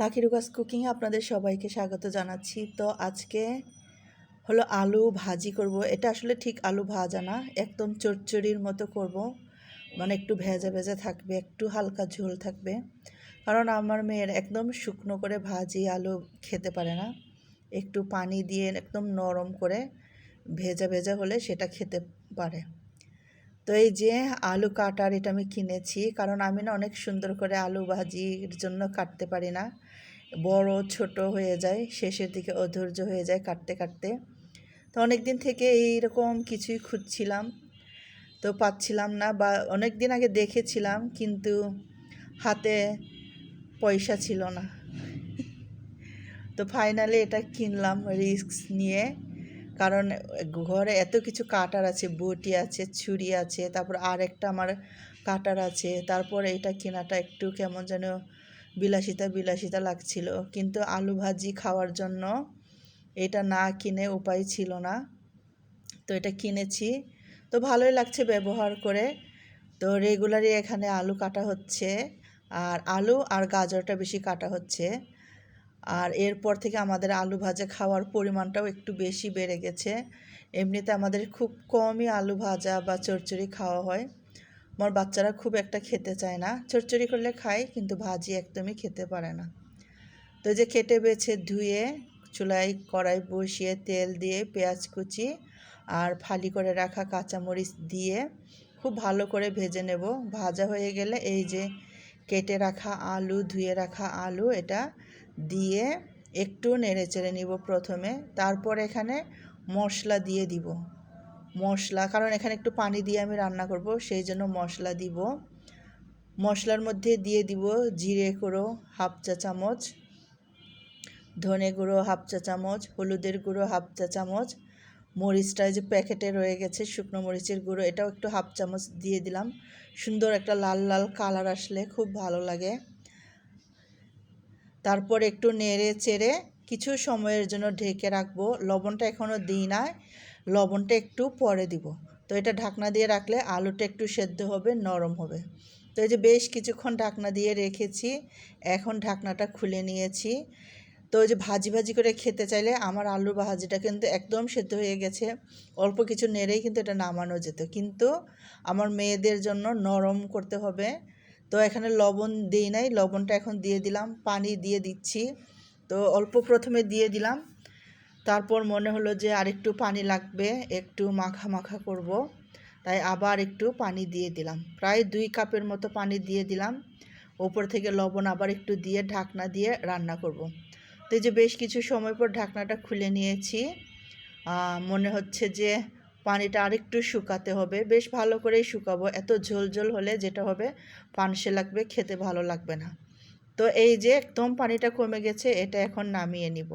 Lucky রুকাস কুকিংয়ে আপনাদের সবাইকে স্বাগত জানাচ্ছি। তো আজকে হলো আলু ভাজি করব। এটা আসলে ঠিক আলু ভাজা না, একদম চচ্চড়ির মতো করব। মানে একটু ভেজা ভেজা থাকবে, একটু হালকা ঝোল থাকবে। কারণ আমার মেয়ের একদম শুকনো করে ভাজি আলু খেতে পারে না। একটু পানি দিয়ে একদম নরম করে ভেজা ভেজা হলে সেটা খেতে পারে। তো এই যে আলু কাটার এটা আমি কিনেছি, কারণ আমি না অনেক সুন্দর করে আলু ভাজির জন্য কাটতে পারি না। বড়, ছোট হয়ে যায়, শেষের দিকে অধৈর্য হয়ে যায় কাটতে কাটতে। তো অনেক দিন থেকে এইরকম কিছুই খুঁজছিলাম। তো পাচ্ছিলাম না বা অনেক দিন আগে দেখেছিলাম, কিন্তু হাতে পয়সা ছিল না। তো ফাইনালি এটা কিনলাম রিস্ক নিয়ে। কারণ, ঘরে এত কিছু কাটার আছে, বটি আছে, ছুরি আছে, তারপর আর একটা আমার কাটার আছে, তারপর এটা কেনাটা একটু কেমন যেন বিলাসিতা বিলাসিতা লাগছিল। কিন্তু আলু ভাজি খাওয়ার জন্য এটা না কিনে উপায় ছিল না। তো এটা কিনেছি। তো ভালোই লাগছে ব্যবহার করে। তো রেগুলারই এখানে আলু কাটা হচ্ছে। আর আলু আর গাজরটা বেশি কাটা হচ্ছে। আর এরপর থেকে আমাদের আলু ভাজা খাওয়ার পরিমাণটাও একটু বেশি বেড়ে গেছে। এমনিতে আমাদের খুব কমই আলু ভাজা বা চচ্চড়ি খাওয়া হয়। আমার বাচ্চারা খুব একটা খেতে চায় না। চচ্চড়ি করলে খায়, কিন্তু ভাজি একদমই খেতে পারে না। তো যে কেটে বেছে ধুয়ে চুলায় কড়াই বসিয়ে তেল দিয়ে পেঁয়াজ কুচি আর ফালি করে রাখা কাঁচামরিচ দিয়ে খুব ভালো করে ভেজে নেব। ভাজা হয়ে গেলে এই যে কেটে রাখা আলু, ধুয়ে রাখা আলু, এটা দিয়ে একটু নেড়ে চেড়ে নিব প্রথমে, তারপর এখানে মশলা দিয়ে দিব। মশলা, কারণ এখানে একটু পানি দিয়ে আমি রান্না করব, সেই জন্য মশলা দিব। মশলার মধ্যে দিয়ে দিব জিরে গুঁড়ো হাফ চা চামচ, ধনে গুঁড়ো হাফ চা চামচ, হলুদের গুঁড়ো হাফ চা চামচ। মরিচটা যে প্যাকেটে রয়ে গেছে শুকনো মরিচের গুঁড়ো, এটাও একটু হাফ চামচ দিয়ে দিলাম। সুন্দর একটা লাল লাল কালার আসলে খুব ভালো লাগে। তারপর একটু নেড়ে চেড়ে কিছু সময়ের জন্য ঢেকে রাখব। লবণটা এখনও দিই না। লবণটা একটু পরে দিব। তো এটা ঢাকনা দিয়ে রাখলে আলুটা একটু সেদ্ধ হবে, নরম হবে। তো এই যে বেশ কিছুক্ষণ ঢাকনা দিয়ে রেখেছি, এখন ঢাকনাটা খুলে নিয়েছি। তো ওই যে ভাজি ভাজি করে খেতে চাইলে আমার আলুর ভাজিটা কিন্তু একদম সেদ্ধ হয়ে গেছে। অল্প কিছু নেড়েই কিন্তু এটা নামানো যেত। কিন্তু আমার মেয়েদের জন্য নরম করতে হবে। তো এখানে লবণ দিই নাই, লবণটা এখন দিয়ে দিলাম, পানি দিয়ে দিচ্ছি। তো অল্প প্রথমে দিয়ে দিলাম, তারপর মনে হলো যে আরেকটু পানি লাগবে, একটু মাখা মাখা করব। তাই আবার একটু পানি দিয়ে দিলাম। প্রায় দুই কাপের মতো পানি দিয়ে দিলাম। ওপর থেকে লবণ আবার একটু দিয়ে ঢাকনা দিয়ে রান্না করব। তো এই যে বেশ কিছু সময় পর ঢাকনাটা খুলে নিয়েছি। মনে হচ্ছে যে পানিটা আরেকটু শুকাতে হবে। বেশ ভালো করেই শুকাবো। এত ঝোল ঝোল হলে যেটা হবে পানসে লাগবে, খেতে ভালো লাগবে না। তো এই যে, একদম পানিটা কমে গেছে, এটা এখন নামিয়ে নিব।